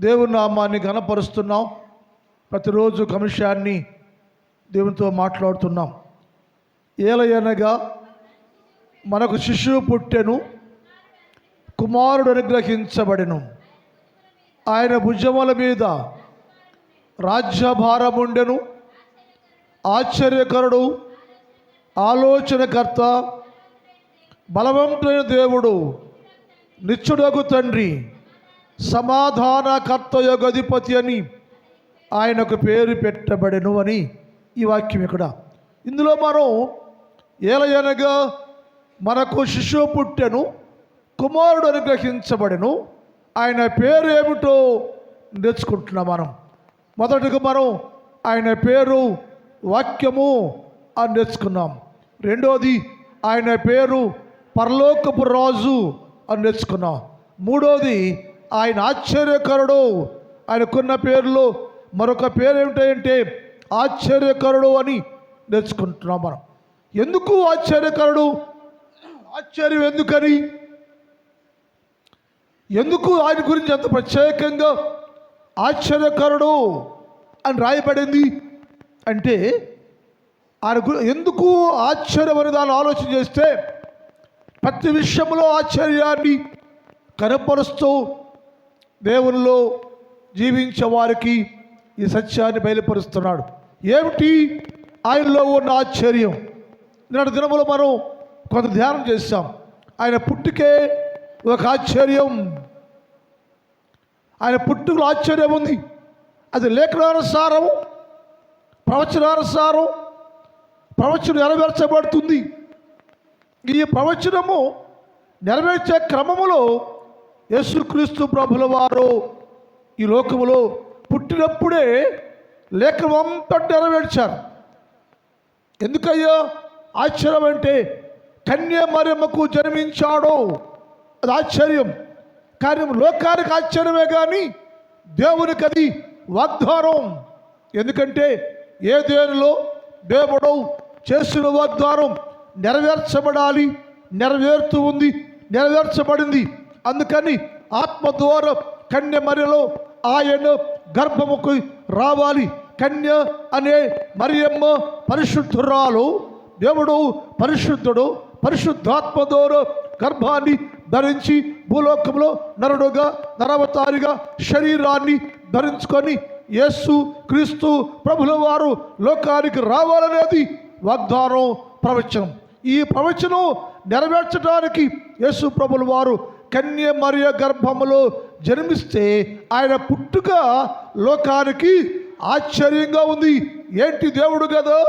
దేవుని నామాన్ని ఘనపరుస్తున్నాం. ప్రతిరోజు కమిషాన్ని దేవునితో మాట్లాడుతున్నాం. ఏలయనగా మనకు శిశువు పుట్టెను కుమారుడు అనుగ్రహించబడెను. ఆయన భుజముల మీద రాజ్యభారముండెను ఆశ్చర్యకరుడు ఆలోచనకర్త బలవంతుడైన దేవుడు నిత్యుడగు తండ్రి. సమాధానకర్త యొక్క అధిపతి అని ఆయనకు పేరు పెట్టబడెను అని ఈ వాక్యం ఇక్కడ. ఇందులో మనం ఏలయనగా మనకు శిశువు పుట్టెను కుమారుడు అనుగ్రహించబడెను ఆయన పేరు ఏమిటో నేర్చుకుంటున్నాం మనం. మొదటిగా మనం ఆయన పేరు వాక్యము అని నేర్చుకున్నాం. రెండోది ఆయన పేరు పరలోకపు రాజు అని నేర్చుకున్నాం. మూడోది ఆయన ఆశ్చర్యకరుడు. ఆయనకున్న పేరులో మరొక పేరు ఏమిటంటే ఆశ్చర్యకరుడు అని నేర్చుకుంటున్నాం మనం. ఎందుకు ఆశ్చర్యకరుడు? ఆశ్చర్యం ఎందుకని? ఎందుకు ఆయన గురించి అంత ప్రత్యేకంగా ఆశ్చర్యకరుడు అని రాయబడింది? అంటే ఆయన ఎందుకు ఆశ్చర్యం అనే దాన్ని ఆలోచన చేస్తే ప్రతి విషయంలో ఆశ్చర్యాన్ని కనపరుస్తూ దేవునిలో జీవించే వారికి ఈ సత్యాన్ని బయలుపరుస్తున్నాడు. ఏమిటి? ఆయనలో ఉన్న ఆశ్చర్యం. నిన్నటి దినములో మనం కొంత ధ్యానం చేశాం. ఆయన పుట్టుకే ఒక ఆశ్చర్యం. ఆయన పుట్టుకలో ఆశ్చర్యం ఉంది. అది లేఖనానుసారం ప్రవచనానుసారం ప్రవచనం నెరవేర్చబడుతుంది. ఈ ప్రవచనము నెరవేర్చే క్రమములో యేసుక్రీస్తు ప్రభుల వారు ఈ లోకములో పుట్టినప్పుడే లేఖనం అంతా నెరవేర్చారు. ఎందుకయ్యా? ఆశ్చర్యం అంటే కన్య మరియమ్మకు జన్మించాడో. అది ఆశ్చర్యం. కానీ లోకానికి ఆశ్చర్యమే కానీ దేవునికి అది వాగ్దానం. ఎందుకంటే ఏ దేనిలో దేవుడు చేసిన వాగ్దానం నెరవేర్చబడాలి నెరవేరుతూ ఉంది నెరవేర్చబడింది. అందుకని ఆత్మ ద్వారా కన్య మరియలో ఆయన గర్భముకు రావాలి. కన్య అనే మరియమ్మ పరిశుద్ధురాలు దేవుడు పరిశుద్ధుడు పరిశుద్ధాత్మ ద్వారా గర్భాన్ని ధరించి భూలోకంలో నరుడుగా నరవతారిగా శరీరాన్ని ధరించుకొని యేసు క్రీస్తు ప్రభుల వారు లోకానికి రావాలనేది వాగ్దానం ప్రవచనం. ఈ ప్రవచనం నెరవేర్చడానికి యేసు ప్రభుల వారు కన్య మరియ గర్భములో జన్మిస్తే ఆయన పుట్టుక లోకానికి ఆశ్చర్యంగా ఉంది. ఏంటి దేవుడు కదా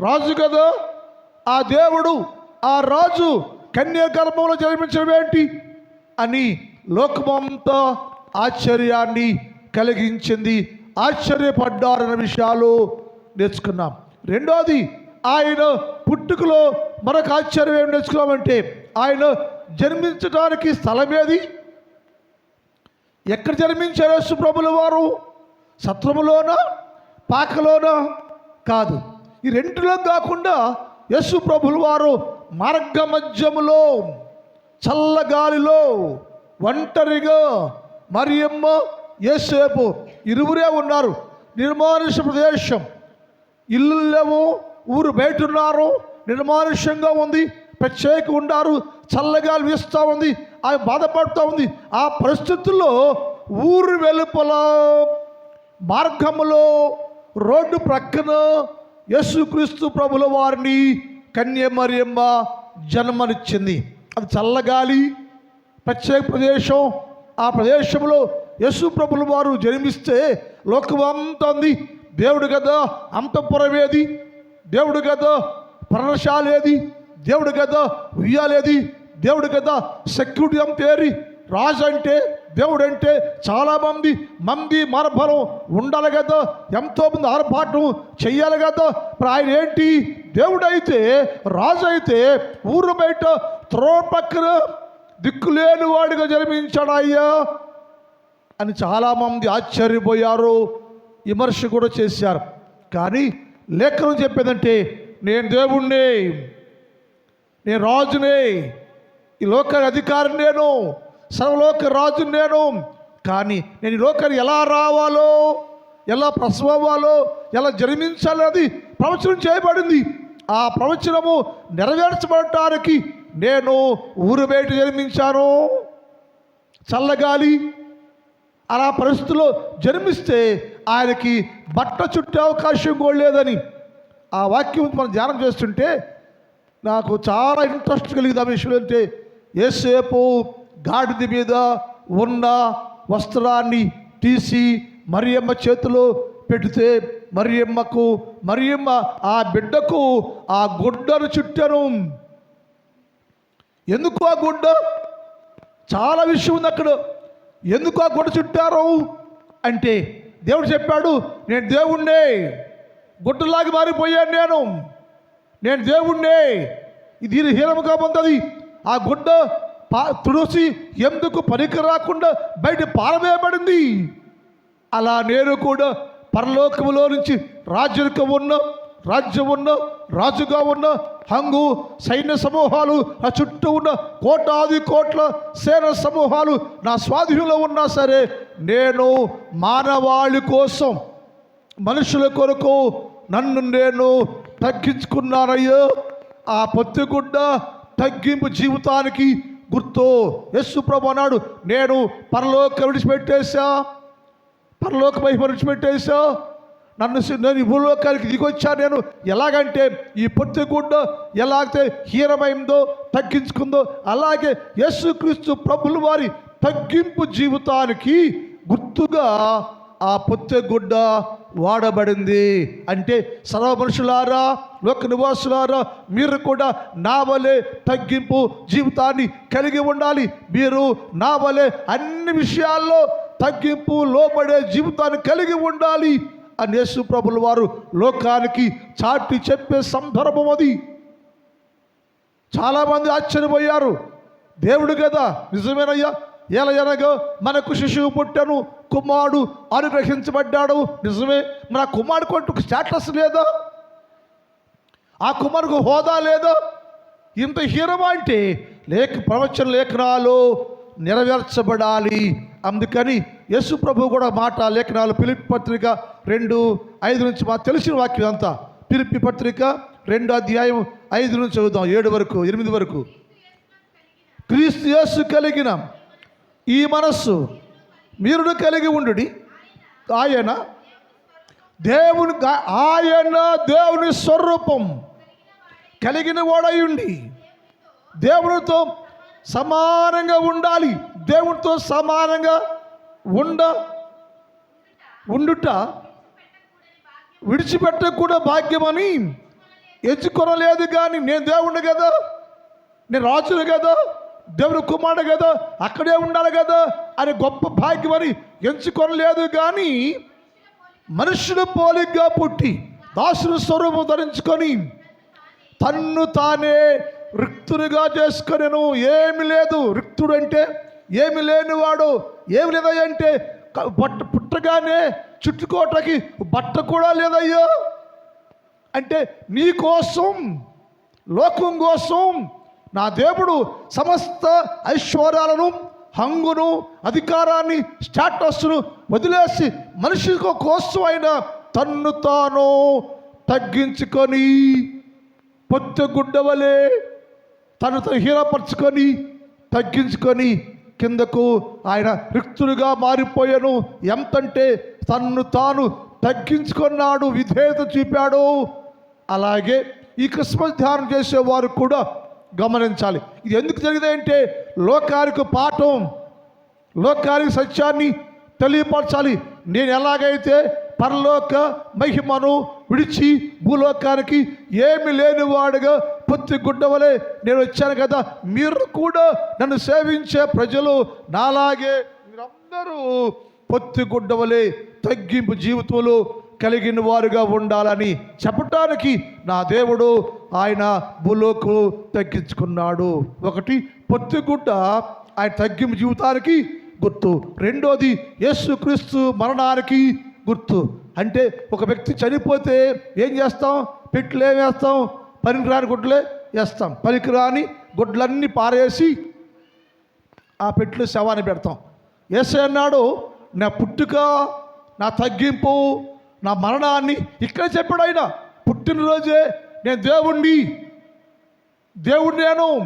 రాజు కదా ఆ దేవుడు ఆ రాజు కన్య గర్భంలో జన్మించడం ఏంటి? అని లోకమంతా ఆశ్చర్యాన్ని కలిగించింది. ఆశ్చర్యపడ్డారన్న విషయాలు నేర్చుకున్నాం. రెండోది ఆయన పుట్టుకలో మరొక ఆశ్చర్యం ఏం నేర్చుకున్నామంటే ఆయన జన్మించడానికి స్థలమేది ఎక్కడ జన్మించారు సుప్రభుల వారు? సత్రములోనా? పాకలోనా? కాదు. ఈ రెంటిలో కాకుండా యేసు ప్రభులు వారు మార్గ మధ్యములో చల్లగాలిలో ఒంటరిగా మరియమ్మ యేసేపు ఇరువురే ఉన్నారు. నిర్మానుష ప్రదేశం. ఇల్లు లేవు. ఊరు బయట ఉన్నారు నిర్మానుష్యంగా ఉంది ప్రత్యేక ఉన్నారు చల్లగా వీస్తూ ఉంది ఆమె బాధపడుతూ ఉంది. ఆ పరిస్థితుల్లో ఊరు వెలుపల మార్గములో రోడ్డు ప్రక్కన యేసుక్రీస్తు ప్రభుల వారిని కన్యమరియమ్మ జన్మనిచ్చింది. అది చల్లగాలి ప్రత్యేక ప్రదేశం. ఆ ప్రదేశంలో యేసు ప్రభుల వారు జన్మిస్తే లోకమంతా ఉంది. దేవుడు కదా అంతఃపురమేది. దేవుడు కదా పర్ణశాలేది దేవుడు కదా ఉయ్యాలేది దేవుడు కదా సెక్యూరిటీ అంతేరి రాజు అంటే దేవుడు అంటే చాలామంది మంది మరబలం ఉండాలి కదా ఎంతోమంది ఆర్భాటం చెయ్యాలి కదా మరి ఆయన ఏంటి? దేవుడు అయితే రాజు అయితే ఊరు బయట త్రో పక్కన దిక్కులేని వాడిగా జన్మించాడు అయ్యా అని చాలామంది ఆశ్చర్యపోయారు విమర్శ కూడా చేశారు. కానీ లేఖనం చెప్పేదంటే నేను దేవుణ్ణి నేను రాజునే ఈ లోక అధికారిని నేను సర్వలోక రాజుని నేను. కానీ నేను ఈ లోకాన్ని ఎలా రావాలో ఎలా ప్రసవం ఎలా ఎలా జన్మించాలన్నది ప్రవచనం చేయబడింది. ఆ ప్రవచనము నెరవేర్చబడటానికి నేను ఊరు బయట జన్మించాను. చల్లగాలి అలా పరిస్థితుల్లో జన్మిస్తే ఆయనకి బట్ట చుట్టే అవకాశం కూడా లేదని ఆ వాక్యం మనం ధ్యానం చేస్తుంటే నాకు చాలా ఇంట్రెస్ట్ కలిగింది ఆ విషయం అంటే ఏసేపు గాడిద మీద ఉన్న వస్త్రాన్ని తీసి మరియమ్మ చేతిలో పెడితే మరియమ్మకు మరియమ్మ ఆ బిడ్డకు ఆ గుడ్డను చుట్టాను. ఎందుకు ఆ గుడ్డ? చాలా విషయం ఉంది అక్కడ. ఎందుకు ఆ గుడ్డ చుట్టారు? అంటే దేవుడు చెప్పాడు నేను దేవుణ్ణే. గుడ్డలాగి మారిపోయాను నేను. నేను దేవుణ్ణే. ఇది హీనముగా పొందది. ఆ గుడ్డ పా తుడిసి ఎందుకు పనికి రాకుండా బయట పారవేయబడింది? అలా నేను కూడా పరలోకములో నుంచి రాజ్యం ఉన్న రాజ్యం ఉన్న రాజుగా ఉన్న హంగు సైన్య సమూహాలు నా చుట్టూ ఉన్న కోటాది కోట్ల సేన సమూహాలు నా స్వాధీనంలో ఉన్నా సరే నేను మానవాళి కోసం మనుషుల కొరకు నన్ను నేను తగ్గించుకున్నానయ్యో. ఆ పొత్తిగుడ్డ తగ్గింపు జీవితానికి గుర్తు. యస్సు ప్రభు అన్నాడు నేను పరలోక విడిచిపెట్టేశా. పరలోక మహిమ విడిచిపెట్టేశా. నన్ను నేను ఈ భూలోకానికి దిగొచ్చాను నేను ఎలాగంటే ఈ పొత్తిగుడ్డ ఎలాగైతే హీనమైందో తగ్గించుకుందో అలాగే యేసుక్రీస్తు ప్రభులు వారి తగ్గింపు జీవితానికి గుర్తుగా ఆ పొత్తెగుడ్డ వాడబడింది. అంటే సర్వ మనుషులారా లోక నివాసులారా మీరు కూడా నా వలె తగ్గింపు జీవితాన్ని కలిగి ఉండాలి. మీరు నా వలె అన్ని విషయాల్లో తగ్గింపు లోపడే జీవితాన్ని కలిగి ఉండాలి. అని యేసు ప్రభుల వారు లోకానికి చాటి చెప్పే సందర్భం అది. చాలామంది ఆశ్చర్యపోయారు. దేవుడు కదా నిజమేనయ్యా? ఏలయనగా మనకు శిశువు పుట్టను కుమారుడు అనుగ్రహించబడ్డాడు. నిజమే మన కుమారుడు కొట్టుకు స్టాటస్ లేదా? ఆ కుమారుకు హోదా లేదా? ఇంత హీరమా అంటే లేఖ ప్రవచన లేఖనాలు నెరవేర్చబడాలి. అందుకని యేసు ప్రభు కూడా మాట లేఖనాలు పిలిపి పత్రిక రెండు ఐదు నుంచి మాకు తెలిసిన వాక్యం అంతా. పిలిపి పత్రిక రెండు అధ్యాయం ఐదు నుంచి చదువుదాం. ఏడు వరకు ఎనిమిది వరకు. క్రీస్తు యేసు కలిగిన ఈ మనస్సు మీరును కలిగి ఉండుడి. ఆయన దేవుని ఆయన దేవుని స్వరూపం కలిగిన వాడయుండి దేవునితో సమానంగా ఉండాలి. దేవునితో సమానంగా ఉండ ఉండుట విడిచిపెట్టకూడ భాగ్యమని ఎంచుకొనలేదు కానీ నేను దేవుడు కదా నేను రాజును కదా దేవుని కుమారుడు కదా అక్కడే ఉండాలి కదా అని గొప్ప భాగ్యమని ఎంచుకొనలేదు కానీ మనుషుల పోలిగ్గా పుట్టి దాసుని స్వరూపం ధరించుకొని తన్ను తానే రిక్తునిగా చేసుకొనెను. ఏమి లేదు. రిక్తుడు అంటే ఏమి లేనివాడు ఏమి లేదయ్యంటే బట్ట పుట్టగానే చుట్టుకోటకి బట్ట కూడా లేదయ్యో. అంటే నీ కోసం లోకం కోసం నా దేవుడు సమస్త ఐశ్వర్యాలను హంగును అధికారాన్ని స్టాటస్ను వదిలేసి మనిషి కోసం అయిన తన్ను తాను తగ్గించుకొని పొత్తుగుడ్డవలే తను తను హీనపరుచుకొని తగ్గించుకొని కిందకు ఆయన రిక్తులుగా మారిపోయాను. ఎంతంటే తన్ను తాను తగ్గించుకున్నాడు విధేయత చూపాడు. అలాగే ఈ క్రిస్మస్ ధ్యానం చేసేవారు కూడా గమనించాలి. ఇది ఎందుకు జరిగిందంటే లోకానికి పాఠం లోకానికి సత్యాన్ని తెలియపరచాలి. నేను ఎలాగైతే పరలోక మహిమను విడిచి భూలోకానికి ఏమి లేనివాడుగా పొత్తి గుడ్డవలే నేను వచ్చాను కదా. మీరు కూడా నన్ను సేవించే ప్రజలు నాలాగే. మీరందరూ పొత్తి గుడ్డవలే తగ్గింపు జీవితంలో కలిగిన వారుగా ఉండాలని చెప్పటానికి నా దేవుడు ఆయన భూలోకు తగ్గించుకున్నాడు. ఒకటి పొత్తిగుడ్డ ఆయన తగ్గింపు జీవితానికి గుర్తు. రెండోది యేసుక్రీస్తు మరణానికి గుర్తు. అంటే ఒక వ్యక్తి చనిపోతే ఏం చేస్తాం? పెట్లు ఏం వేస్తాం? పనికిరాని గుడ్లే వేస్తాం. పనికిరాని గుడ్లన్నీ పారేసి ఆ పెట్లు శవాన్ని పెడతాం. ఏసై అన్నాడు నా పుట్టుక నా తగ్గింపు నా మరణాన్ని ఇక్కడ చెప్పాడు ఆయన. పుట్టినరోజే నేను దేవుణ్ణి దేవుడు నేను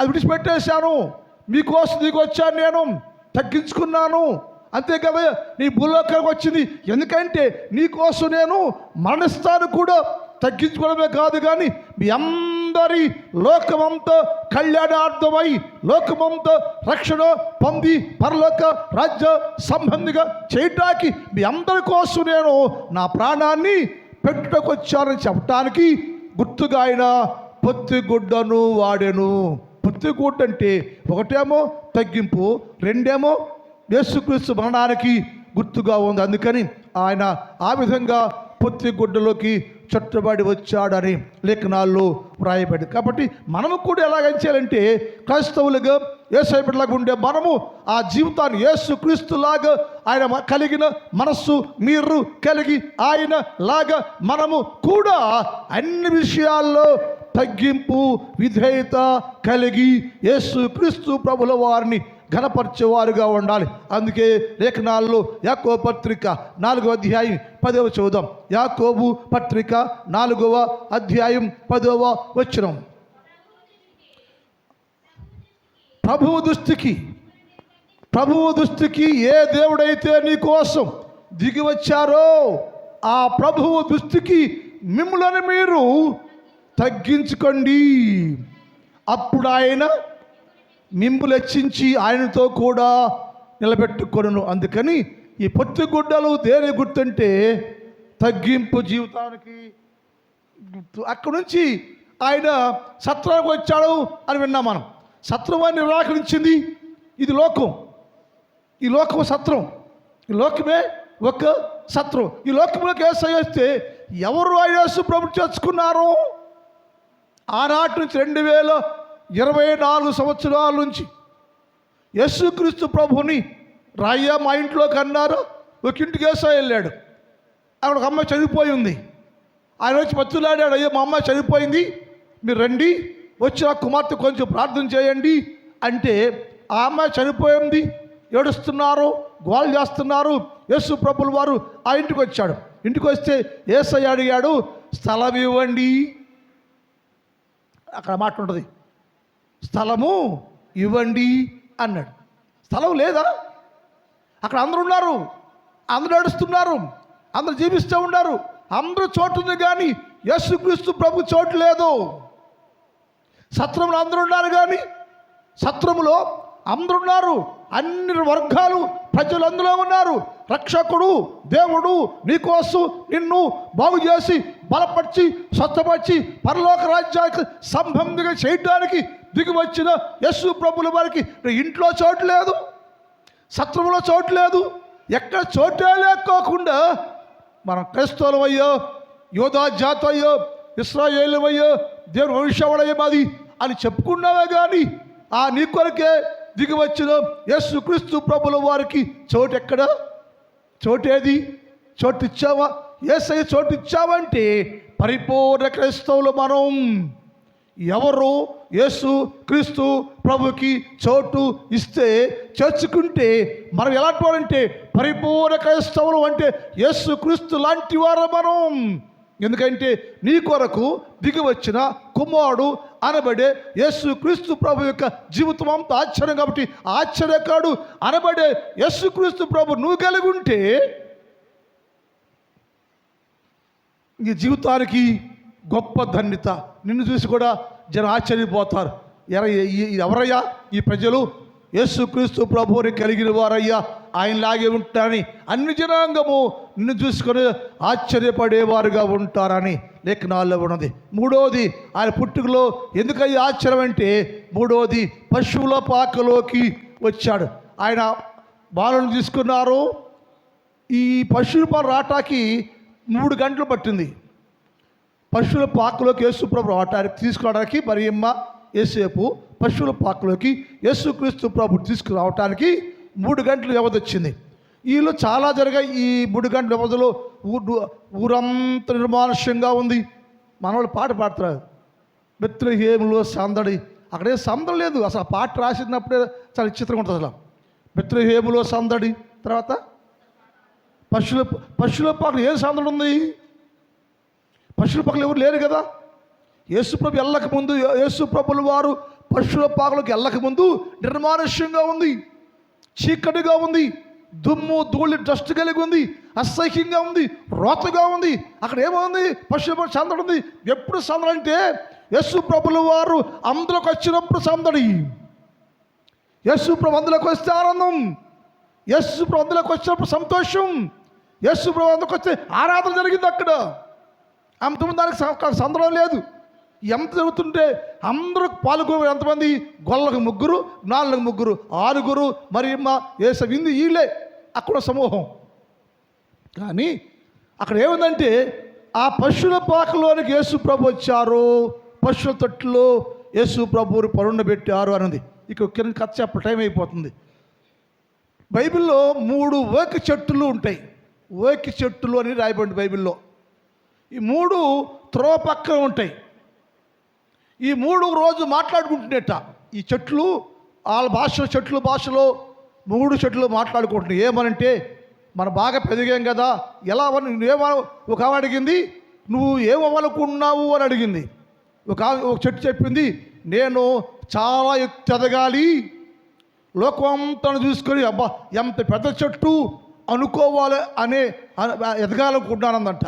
అది విడిచిపెట్టేశాను. మీకోసం నీకు వచ్చాను నేను తగ్గించుకున్నాను. అంతే కదా నీ భూలోకానికి వచ్చింది. ఎందుకంటే నీకోసం నేను మరణిస్తాను కూడా తగ్గించుకోవడమే కాదు కానీ మీ అందరి లోకమంతా కళ్యాణార్థమై లోకమంతా రక్షణ పొంది పరలోక రాజ్య సంబంధిగా చేయటానికి మీ అందరి కోసం నేను నా ప్రాణాన్ని పెట్టుకొచ్చానని చెప్పటానికి గుర్తుగా ఆయన పొత్తిగుడ్డను వాడెను. పొత్తిగుడ్డ అంటే ఒకటేమో తగ్గింపు రెండేమో యేసుక్రీస్తు మరణానికి గుర్తుగా ఉంది. అందుకని ఆయన ఆ విధంగా పొత్తిగుడ్డలోకి చట్టుబడి వచ్చాడని లేఖనాల్లో వ్రాయబడింది. కాబట్టి మనము కూడా ఎలాగ చేయాలంటే క్రైస్తవులుగా ఏసైబిడ్లాగా ఉండే మనము ఆ జీవితాన్ని యేసు క్రీస్తులాగా ఆయన కలిగిన మనస్సు మీరు కలిగి ఆయన లాగా మనము కూడా అన్ని విషయాల్లో తగ్గింపు విధేయత కలిగి యేసు క్రీస్తు ప్రభుల వారిని ఘనపరిచేవారుగా ఉండాలి. అందుకే లేఖనాల్లో యాకో పత్రిక నాలుగవ అధ్యాయం పదవ చూద్దాం యాకోబు పత్రిక నాలుగవ అధ్యాయం పదవ వచనం. ప్రభువు దృష్టికి ప్రభువు దృష్టికి ఏ దేవుడైతే నీ కోసం దిగి వచ్చారో ఆ ప్రభువు దృష్టికి మిమ్మల్ని మీరు తగ్గించుకోండి. అప్పుడు ఆయన మింపులు హెచ్చించి ఆయనతో కూడా నిలబెట్టుకొను అందుకని ఈ పొత్తిగుడ్డలు దేని గుర్తుంటే తగ్గింపు జీవితానికి గుర్తు. అక్కడి నుంచి ఆయన సత్రానికి వచ్చాడు అని విన్నాం మనం. సత్రమాన్ని నిరాకరించింది ఇది లోకం. ఈ లోకం సత్రం. ఈ లోకమే ఒక సత్రం. ఈ లోకంలోకి ఏసై వస్తే ఎవరు ఆ యేసు ప్రభు చేర్చుకున్నారు? ఆనాటి నుంచి రెండు వేల ఇరవై నాలుగు సంవత్సరాల నుంచి యేసుక్రీస్తు ప్రభుని రాయ్యా మా ఇంట్లోకి అన్నారు ఒక ఇంటికి వేసా వెళ్ళాడు. అక్కడ ఒక అమ్మాయి చనిపోయి ఉంది. ఆయన వచ్చి బతులాడాడు అయ్యో మా అమ్మాయి చనిపోయింది మీరు రండి వచ్చి నా కుమార్తె కొంచెం ప్రార్థన చేయండి. అంటే ఆ అమ్మాయి చనిపోయింది ఏడుస్తున్నారు గోల్ చేస్తున్నారు. యేసు ప్రభుల వారు ఆ ఇంటికి వచ్చాడు. ఇంటికి వస్తే ఏసయ్య అడిగాడు స్థలం ఇవ్వండి. అక్కడ మాట ఉంటుంది. స్థలము ఇవ్వండి అన్నాడు. స్థలం లేదా? అక్కడ అందరు ఉన్నారు. అందరు నడుస్తున్నారు. అందరు జీవిస్తూ ఉన్నారు. అందరూ చోటు ఉంది కానీ యేసుక్రీస్తు ప్రభు చోటు లేదు. సత్రంలో అందరు ఉన్నారు కానీ సత్రములో అందరు ఉన్నారు. అన్ని వర్గాలు ప్రజలు అందులో ఉన్నారు. రక్షకుడు దేవుడు నీకోసం నిన్ను బాగు చేసి బలపరిచి స్వచ్ఛపరిచి పరలోక రాజ్యానికి సంబంధిగా చేయడానికి దిగి వచ్చిన యశు ప్రభుల వారికి ఇంట్లో చోటు లేదు. సత్రంలో చోటు లేదు. ఎక్కడ చోటే లేకోకుండా మనం క్రైస్తవులమయ్యో యోధా జాత అయ్యో ఇస్రాయేలం దేవుని వంశవాడయ్యో మాది అని చెప్పుకున్నావే కానీ ఆ నీ కొరకే దిగి వచ్చిన యేసు క్రీస్తు ప్రభుల వారికి చోటు ఎక్కడ? చోటేది? చోటు ఇచ్చావా ఏసై చోటు ఇచ్చావంటే పరిపూర్ణ క్రైస్తవులు మనం. ఎవరు యేసు క్రీస్తు ప్రభుకి చోటు ఇస్తే చేర్చుకుంటే మనం ఎలాంటి వారంటే పరిపూర్ణ క్రైస్తవులు అంటే యేసు క్రీస్తు లాంటి వారు మనం. ఎందుకంటే నీ కొరకు దిగి వచ్చిన కుమారుడు అనబడే యేసు క్రీస్తు ప్రభు యొక్క జీవితం అంతా ఆశ్చర్యం కాబట్టి ఆశ్చర్యకాడు అనబడే యేసు క్రీస్తు ప్రభు నువ్వు కలిగి ఉంటే ఈ జీవితానికి గొప్ప ధన్యత. నిన్ను చూసి కూడా జనం ఆశ్చర్యపోతారు. ఎర ఎవరయ్యా? ఈ ప్రజలు? యేసుక్రీస్తు ప్రభువుని కలిగిన వారయ్యా. ఆయనలాగే ఉంటారని అన్ని జనాంగము నిన్ను చూసుకొని ఆశ్చర్యపడేవారుగా ఉంటారని లేఖనాల్లో ఉన్నది. మూడోది ఆయన పుట్టుకలో ఎందుకయ్యే ఆశ్చర్యం అంటే మూడోది పశువుల పాకలోకి వచ్చాడు. ఆయన బాలను తీసుకున్నారు. ఈ పశువుల పాలు రాటాకి మూడు గంటలు పట్టింది. పశువుల పాకలోకి యేసుప్రభు రావటానికి తీసుకురావడానికి మరియమ్మ ఏసేపు పశువుల పాకలోకి యేసుక్రీస్తు ప్రభు తీసుకురావటానికి మూడు గంటలు వ్యవధి వచ్చింది. వీళ్ళు చాలా జరిగాయి. ఈ మూడు గంటల వ్యవధిలో ఊరు ఊరంతా నిర్మానుష్యంగా ఉంది. మనవాళ్ళు పాట పాడుతున్నారు బెత్తుల హేములో సందడి. అక్కడే సందడి లేదు. అసలు ఆ పాట రాసినప్పుడే చాలా విచిత్రంగా ఉంటుంది అసలు. బెత్రహేములో సందడి. తర్వాత పశువుల పశువుల పాకలు ఏం సందడి ఉంది? పశువుల పక్కలు ఎవరు లేరు కదా? యేసుప్రభు వెళ్ళక ముందు యేసుప్రభుల వారు పశువుల పాకలకు వెళ్ళక ముందు నిర్మానుష్యంగా ఉంది చీకటిగా ఉంది దుమ్ము ధూళి డస్ట్ కలిగి ఉంది అసహ్యంగా ఉంది రోతగా ఉంది. అక్కడ ఏముంది? పశువు సందడి ఉంది. ఎప్పుడు సందడి అంటే యేసు ప్రభుల వారు అందులోకి వచ్చినప్పుడు సందడి యేసు ప్రభు అందులోకి వస్తే ఆనందం. యేసు ప్రభు అందులోకి వచ్చినప్పుడు సంతోషం. యేసు ప్రభు అందులోకి వస్తే ఆరాధన జరిగింది అక్కడ. అంతమంది దానికి సందడం లేదు. ఎంత జరుగుతుంటే అందరూ పాల్గొనే ఎంతమంది గొల్లకు ముగ్గురు నాలుగు ముగ్గురు ఆరుగురు మరి మా ఏస విందు వీళ్ళే. అక్కడ సమూహం. కానీ అక్కడ ఏముందంటే ఆ పశువుల పాకలోనికి యేసు ప్రభు వచ్చారు. పశువుల తొట్టులో యేసు ప్రభువుని పరుండబెట్టారు అన్నది. ఇక కింద కథ చెప్ప టైం అయిపోతుంది. బైబిల్లో మూడు ఓకి చెట్టులు ఉంటాయి. ఓకి చెట్టులు అని రాయబడి బైబిల్లో. ఈ మూడు త్రోవ పక్కన ఉంటాయి. ఈ మూడు రోజు మాట్లాడుకుంటున్నట్ట ఈ చెట్లు వాళ్ళ భాష చెట్లు భాషలో మూడు చెట్లు మాట్లాడుకుంటున్నాయి. ఏమనంటే మనం బాగా పెరిగాం కదా ఎలా అని నువ్వేమో ఒక ఆమె అడిగింది నువ్వు ఏమవ్వాలనుకున్నావు అని అడిగింది. ఒక ఒక చెట్టు చెప్పింది నేను చాలా ఎత్తు ఎదగాలి లోకం తను చూసుకొని అబ్బా ఎంత పెద్ద చెట్టు అనుకోవాలి అనే ఎదగాలనుకుంటున్నానందంట.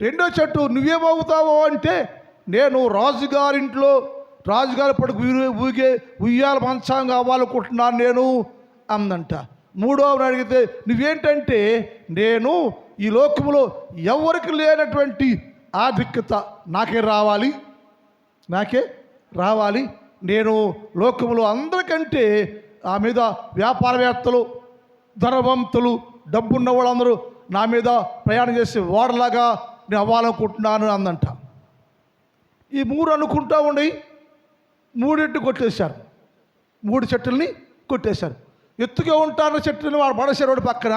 రెండో చెట్టు నువ్వేమవుతావో అంటే నేను రాజుగారింట్లో రాజుగారి పడుకు ఊగే ఉయ్యాల మంచం కావాలనుకుంటున్నాను నేను అందంట మూడవ అడిగితే నువ్వేంటంటే నేను ఈ లోకములో ఎవరికి లేనటువంటి ఆధిక్యత నాకే రావాలి? నాకే రావాలి? నేను లోకములో అందరికంటే ఆ మీద వ్యాపారవేత్తలు ధనవంతులు డబ్బున్న వాళ్ళందరూ నా మీద ప్రయాణం చేసే వాడలాగా నేను అవ్వాలనుకుంటున్నాను అందంట. ఈ మూడు అనుకుంటా ఉండి మూడింటి కొట్టేశారు. మూడు చెట్టుల్ని కొట్టేశారు. ఎత్తుగా ఉంటారన్న చెట్టుని వాడు పడేశారు పక్కన.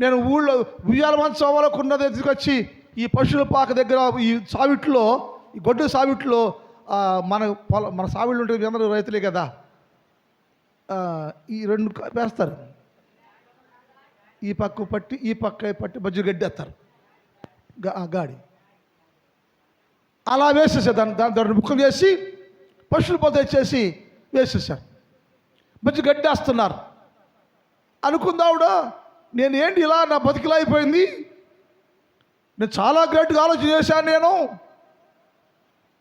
నేను ఊళ్ళో ఉయ్యాల మంచం అవ్వాలనుకున్నది ఎత్తుకొచ్చి ఈ పశువుల పాక దగ్గర ఈ సావిట్లో ఈ గొడ్డు సావిట్లో మన పొల మన సావిళ్ళు ఉంటే అందరూ రైతులే కదా. ఈ రెండు వేస్తారు. ఈ పక్క పట్టి ఈ పక్క పట్టి బజ్జు గడ్డి వేస్తారు. గాడి. అలా వేసేసారు. దాన్ని దాని దాన్ని ముక్కలు చేసి పశువులు పొద తెచ్చేసి వేసేసారు. మంచి గడ్డి వేస్తున్నారు. అనుకుందావుడా నేను ఏంటి ఇలా నా బతికిలా అయిపోయింది? నేను చాలా గ్రేట్గా ఆలోచన చేశాను నేను.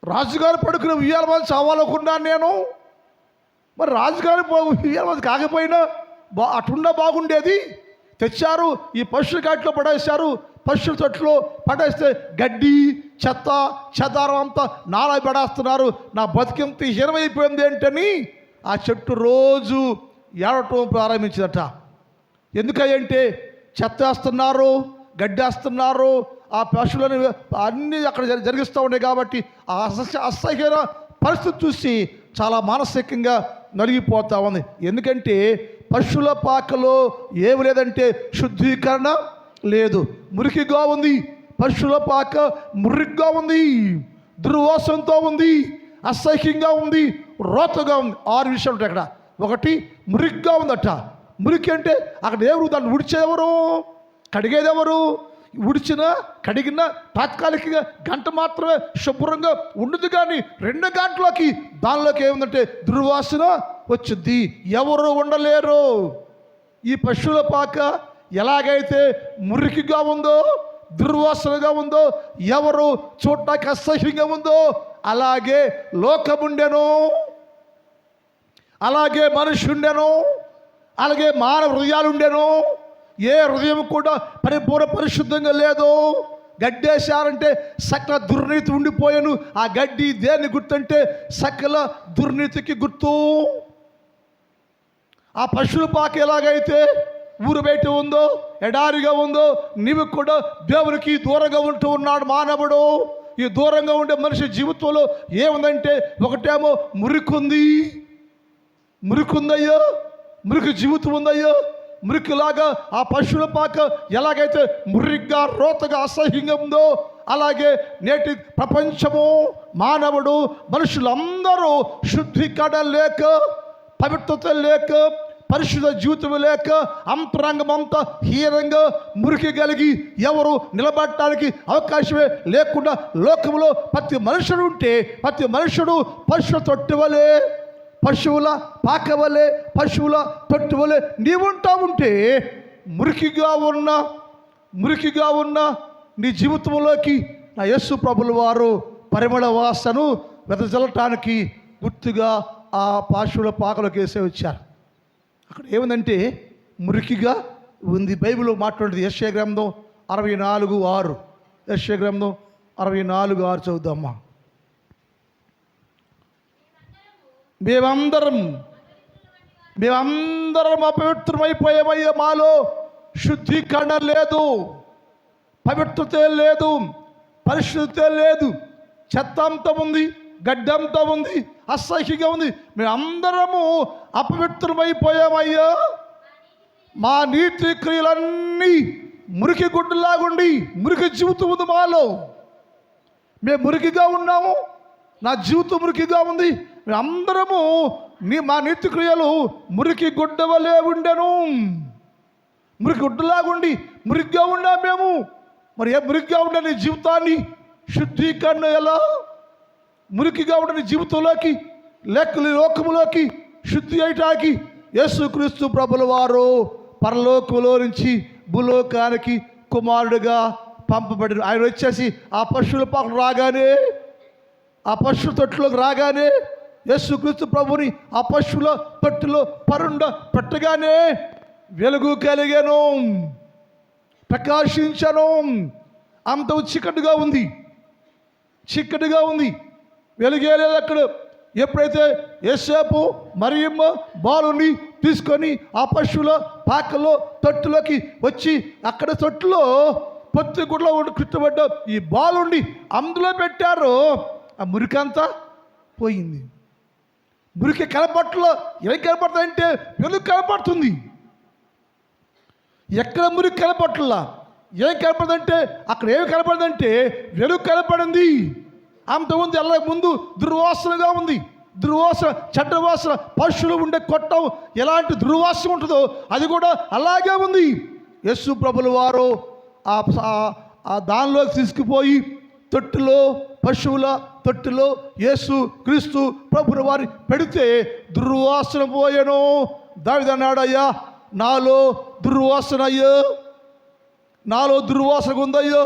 రాజుగారు పడుకుని ఉయ్యాల మంది చావాలనుకున్నాను నేను. మరి రాజుగారు ఉయ్యాల మంది కాకపోయినా బా అటున్నా బాగుండేది. తెచ్చారు ఈ పశువుల కాటిలో పడేశారు. పశువుల తొట్టులో పడేస్తే గడ్డి చెత్త చెదారం అంతా నాలా పడేస్తున్నారు. నా బతికింత హీనమైపోయింది ఏంటని ఆ చెట్టు రోజు ఏడటం ప్రారంభించిందట. ఎందుకంటే చెత్త వేస్తున్నారు గడ్డేస్తున్నారు ఆ పశువులను అన్నీ అక్కడ జరిగిస్తూ ఉన్నాయి కాబట్టి ఆ అసహ్య అసహ్యమైన పరిస్థితి చూసి చాలా మానసికంగా నలిగిపోతూ ఉంది. ఎందుకంటే పశువుల పాకలో ఏమి లేదంటే శుద్ధీకరణ లేదు. మురికిగా ఉంది. పశువుల పాక మురికిగా ఉంది. దుర్వాసంతో ఉంది. అసహ్యంగా ఉంది. రోతగా ఉంది. ఆరు విషయాలు ఉంటాయి అక్కడ. ఒకటి మురికిగా ఉందట. మురికి అంటే అక్కడ ఎవరు దాన్ని ఉడిచేదెవరు కడిగేదెవరు? ఉడిచిన కడిగిన తాత్కాలికంగా గంట మాత్రమే శుభ్రంగా ఉండదు కానీ రెండు గంటలకి దానిలోకి ఏముందంటే దుర్వాసన వచ్చింది ఎవరు ఉండలేరు. ఈ పశువుల పాక ఎలాగైతే మురికిగా ఉందో దుర్వాసనగా ఉందో ఎవరు చూడటానికి అసహ్యంగా ఉందో అలాగే లోకముండెను అలాగే మనిషి ఉండెను అలాగే మానవ హృదయాలు ఉండెను ఏ హృదయం కూడా పరిపూర్ణ పరిశుద్ధంగా లేదు. గడ్డేశారంటే సకల దుర్నీతి ఉండిపోయాను. ఆ గడ్డి దేన్ని గుర్తంటే సకల దుర్నీతికి గుర్తు. ఆ పశువుల పాక ఎలాగైతే ఊరు బయట ఉందో ఎడారిగా ఉందో నీవు కూడా దేవునికి దూరంగా ఉంటూ ఉన్నాడు మానవుడు. ఈ దూరంగా ఉండే మనిషి జీవితంలో ఏముందంటే ఒకటేమో మురికుంది. మురికుందయ్యో మురికి జీవితం ఉందయ్యో. మురికిలాగా ఆ పశువుల పాక ఎలాగైతే మురిగ్గా రోతగా అసహ్యంగా ఉందో అలాగే నేటి ప్రపంచము మానవుడు మనుషులందరూ శుద్ధీకరణ లేక పవిత్రత లేక పరిశుద్ధ జీవితం లేక అంతరంగం అంతా హీనంగా మురికి కలిగి ఎవరు నిలబడటానికి అవకాశమే లేకుండా లోకంలో ప్రతి మనుషుడు ఉంటే ప్రతి మనుషుడు పశువు తొట్టివలే పశువుల పాక వలె పశువుల తొట్టి వలె నీవుంటా ఉంటే మురికిగా ఉన్న మురికిగా ఉన్న నీ జీవితంలోకి నా యస్సు ప్రభుల వారు పరిమళ వాసను వెదజల్లటానికి గుర్తుగా ఆ పాశువుల పాకలోకి వేసే వచ్చారు. అక్కడ ఏముందంటే మురికిగా ఉంది. బైబిల్లో మాట్లాడేది యశ్య గ్రంథం అరవై నాలుగు ఆరు. యశ్య గ్రంథం అరవై నాలుగు ఆరు చదువుదామా? మేమందరం మేమందరం అపవిత్రమైపోయామయ్యా మాలో. శుద్ధీకరణ లేదు. పవిత్రత లేదు. పరిశుద్ధత లేదు. చెత్త అంతా ఉంది గడ్డంతా ఉంది అసహ్యంగా ఉంది. మేమందరము అపవిత్రమైపోయామయ్యా మా నీతి క్రియలన్నీ మురికి గుడ్డులాగుండి మురికి జీవితం ఉంది మాలో. మేము మురికిగా ఉన్నాము నా జీవితం మురికిగా ఉంది. మేము అందరము నీ మా నీతి క్రియలు మురికి గుడ్డ వలె ఉండెను. మురికి గుడ్డలాగుండి మురికిగా ఉన్నాం మేము. మరి ఏ మురికిగా ఉండే నీ జీవితాన్ని శుద్ధీకరణ ఎలా? మురికిగా ఉండే నీ జీవితంలోకి లెక్కలు లోకములోకి శుద్ధి అయ్యటానికి యేసుక్రీస్తు ప్రభుల వారు పరలోకంలో నుంచి భూలోకానికి కుమారుడిగా పంపబడిన ఆయన వచ్చేసి ఆ పశువుల పాకం రాగానే ఆ పశువుల తొట్టులోకి రాగానే యేసుక్రీస్తు ప్రభుని ఆ పశువుల తొట్టులో పరుండ పెట్టగానే వెలుగు కలిగాను ప్రకాశించను. అంత చీకటిగా ఉంది. చీకటిగా ఉంది. వెలుగే లేదు అక్కడ. ఎప్పుడైతే ఏసేపు మరియమ్మ బాలుని తీసుకొని ఆ పశువుల పాకలో తొట్టులోకి వచ్చి అక్కడ తొట్టులో పొత్తి గుడ్లో ఉండి కృష్ణపడ్డ ఈ బాలుండి అందులో పెట్టారో. ఆ మురికంతా పోయింది. మురికి కనపట్లో ఏం కనపడుతుందంటే వెలుగు కనపడుతుంది. ఎక్కడ మురికి కనపట్లా? ఏం కనపడదంటే అక్కడ ఏమి కనపడదంటే వెలుగు కనపడింది. అంతకుముందు ఎల్ల ముందు దుర్వాసనగా ఉంది. దుర్వాసన చెడ్డ వాసన పశువులు ఉండే కొట్టం ఎలాంటి దుర్వాసన ఉంటుందో అది కూడా అలాగే ఉంది. యస్సు ప్రభుల వారు ఆ దానిలోకి తీసుకుపోయి తొట్టులో పశువుల తొట్టులో యేసు క్రీస్తు ప్రభుల వారి పెడితే దుర్వాసన పోయాను. దావిదన్నాడయ్యా నాలో దుర్వాసన అయ్యో నాలో దుర్వాసన ఉందయ్యో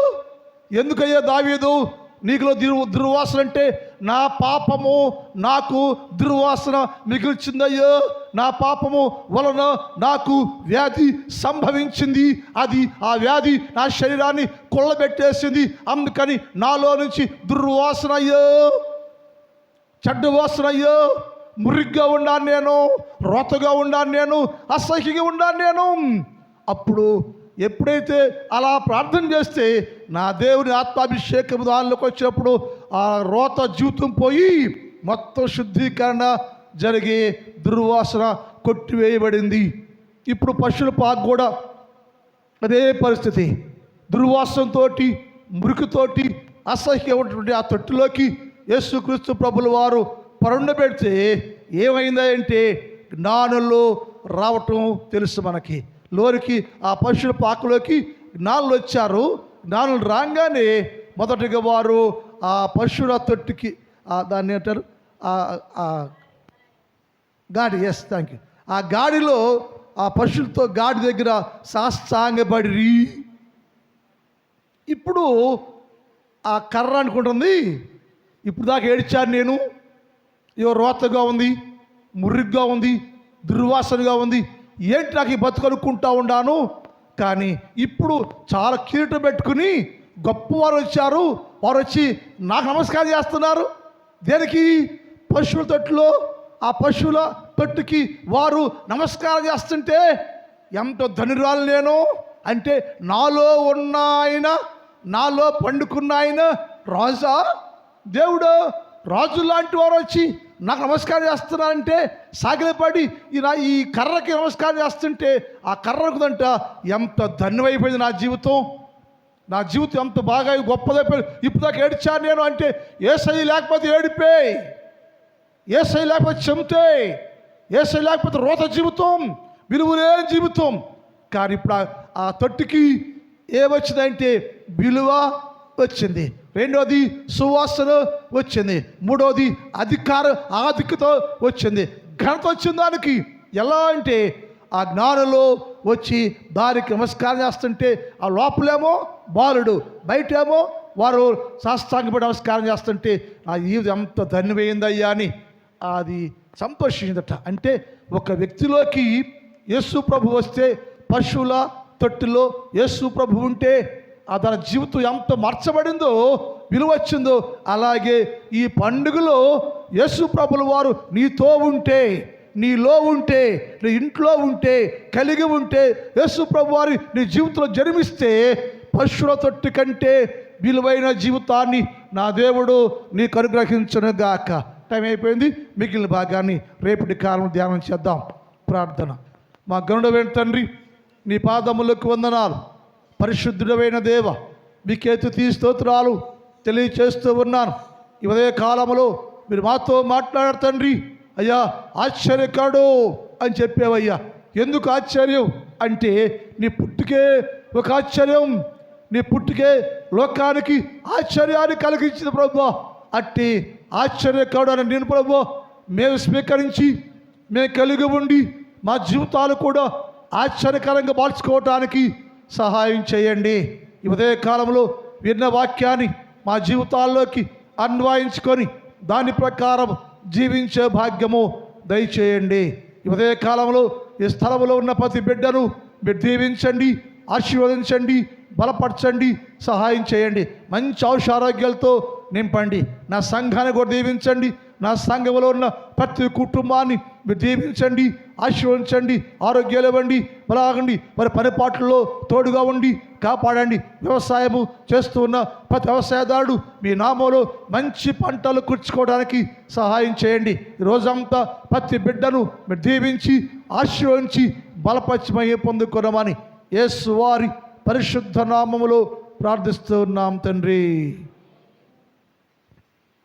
ఎందుకయ్యా దావీదు? నీకులో దుర్ దుర్వాసన అంటే నా పాపము నాకు దుర్వాసన మిగిల్చిందయ్యో. నా పాపము వలన నాకు వ్యాధి సంభవించింది. అది ఆ వ్యాధి నా శరీరాన్ని కొల్లబెట్టేసింది. అందుకని నాలో నుంచి దుర్వాసన అయ్యో. చెడ్డ వాసన అయ్యో. మురిగ్గా ఉన్నాను నేను రోతగా ఉన్నాను నేను అసహ్యంగా ఉన్నాను నేను. అప్పుడు ఎప్పుడైతే అలా ప్రార్థన చేస్తే నా దేవుని ఆత్మాభిషేకం దానిలోకి వచ్చినప్పుడు ఆ రోత జీవితం పోయి మొత్తం శుద్ధీకరణ జరిగే దుర్వాసన కొట్టివేయబడింది. ఇప్పుడు పశువుల పాకు కూడా అదే పరిస్థితి. దుర్వాసనతో మురికితోటి అసహ్యమైనటువంటి ఆ తొట్టులోకి యేసుక్రీస్తు ప్రభుల వారు పరుండబెడితే ఏమైందంటే జ్ఞానంలో రావటం తెలుసు మనకి. లోరికి ఆ పశువుల పాకలోకి జ్ఞానులు వచ్చారు. జ్ఞానులు రాగానే మొదటిగా వారు ఆ పశువుల తొట్టికి దాన్ని అంటారు గాడి ఎస్ థ్యాంక్ యూ ఆ గాడిలో ఆ పశువులతో గాడి దగ్గర సాష్టాంగపడి ఇప్పుడు ఆ కర్ర అనుకుంటుంది. ఇప్పుడు దాకా ఏడ్చాను నేను. ఇవో రోతగా ఉంది మురిగ్గా ఉంది దుర్వాసనగా ఉంది. ఏంటి నాకు ఈ బతుకనుకుంటా ఉన్నాను? కానీ ఇప్పుడు చాలా కిరీటం పెట్టుకుని గొప్పవారు వచ్చారు. వారు వచ్చి నాకు నమస్కారం చేస్తున్నారు. దేనికి? పశువుల తొట్టులో. ఆ పశువుల తొట్టుకి వారు నమస్కారం చేస్తుంటే ఎంతో ధనురాలు నేను! అంటే నాలో ఉన్న ఆయన నాలో పండుకున్న ఆయన రాజా దేవుడు! రాజు లాంటి వారు వచ్చి నాకు నమస్కారం చేస్తున్నారంటే సాగిలపడి ఈ నా ఈ కర్రకి నమస్కారం చేస్తుంటే ఆ కర్రకుదంట ఎంత ధన్యమైపోయింది నా జీవితం. నా జీవితం ఎంత బాగా గొప్పదైపోయింది ఇప్పుడు దాకా ఏడ్చాను నేను అంటే ఏసై లేకపోతే ఏడిపే ఏసై లేకపోతే చెమితే ఏసై లేకపోతే రోత జీవితం విలువలేని జీవితం. కానీ ఇప్పుడు ఆ- తొట్టికి ఏ ఏమొచ్చిందంటే విలువ వచ్చింది. రెండోది సువాసన వచ్చింది. మూడోది అధికార ఆధిక్యత వచ్చింది. ఘనత వచ్చింది దానికి ఎలా అంటే ఆ జ్ఞానంలో వచ్చి దానికి నమస్కారం చేస్తుంటే ఆ లోపలేమో బాలుడు బయటేమో వారు శాస్త్రాంగపడి నమస్కారం చేస్తుంటే ఆ జీవితం ఎంత ధన్యమైందయ్యా అని అది సంతోషించిందట. అంటే ఒక వ్యక్తిలోకి యేసు ప్రభు వస్తే పశువుల తొట్టిలో యేసు ప్రభు ఉంటే తన జీవితం ఎంత మార్చబడిందో విలువ వచ్చిందో అలాగే ఈ పండుగలో యేసు ప్రభుల వారు నీతో ఉంటే నీలో ఉంటే నీ ఇంట్లో ఉంటే కలిగి ఉంటే యేసు ప్రభు వారి నీ జీవితంలో జన్మిస్తే పశువుల తొట్టి కంటే విలువైన జీవితాన్ని నా దేవుడు నీకు అనుగ్రహించను గాక. టైం అయిపోయింది మిగిలిన భాగాన్ని రేపటి కాలం ధ్యానం చేద్దాం. ప్రార్థన. మా గరుడమైన తండ్రి నీ పాదములకు వందనాలు. పరిశుద్ధుడమైన దేవ మీకేతు తీ స్తోత్రాలు తెలియచేస్తూ ఉన్నాను. ఉదయ కాలంలో మీరు మాతో మాట్లాడతండ్రి అయ్యా ఆశ్చర్యకాడు అని చెప్పేవయ్యా. ఎందుకు ఆశ్చర్యం? అంటే నీ పుట్టుకే ఒక ఆశ్చర్యం. నీ పుట్టుకే లోకానికి ఆశ్చర్యాన్ని కలిగించింది ప్రభు అట్టి ఆశ్చర్యకాడు అని నేను ప్రభు మేము స్వీకరించి మేము కలిగి ఉండి మా జీవితాలు కూడా ఆశ్చర్యకరంగా మార్చుకోవటానికి సహాయం చేయండి. ఈ ఉదయ కాలంలో విన్న వాక్యాన్ని మా జీవితాల్లోకి అన్వయించుకొని దాని ప్రకారం జీవించే భాగ్యము దయచేయండి. ఈ ఉదయ కాలంలో ఈ స్థలంలో ఉన్న ప్రతి బిడ్డను మీరు దీవించండి ఆశీర్వదించండి బలపరచండి సహాయం చేయండి. మంచి ఔషారోగ్యాలతో నింపండి. నా సంఘాన్ని కూడా దీవించండి. నా సంఘంలో ఉన్న ప్రతి కుటుంబాన్ని మీరు దీవించండి ఆశీర్వదించండి ఆరోగ్యాలు ఇవ్వండి బలాగండి మరి పనిపాట్లలో తోడుగా ఉండి కాపాడండి. వ్యవసాయము చేస్తూ ఉన్న ప్రతి వ్యవసాయదారుడు మీ నామంలో మంచి పంటలు కూర్చుకోవడానికి సహాయం చేయండి. రోజంతా ప్రతి బిడ్డను మీరు దీవించి ఆశీర్వదించి బలపరిచమయ్యే పొందుకున్నామని యేసు వారి పరిశుద్ధ నామములో ప్రార్థిస్తున్నాం తండ్రి.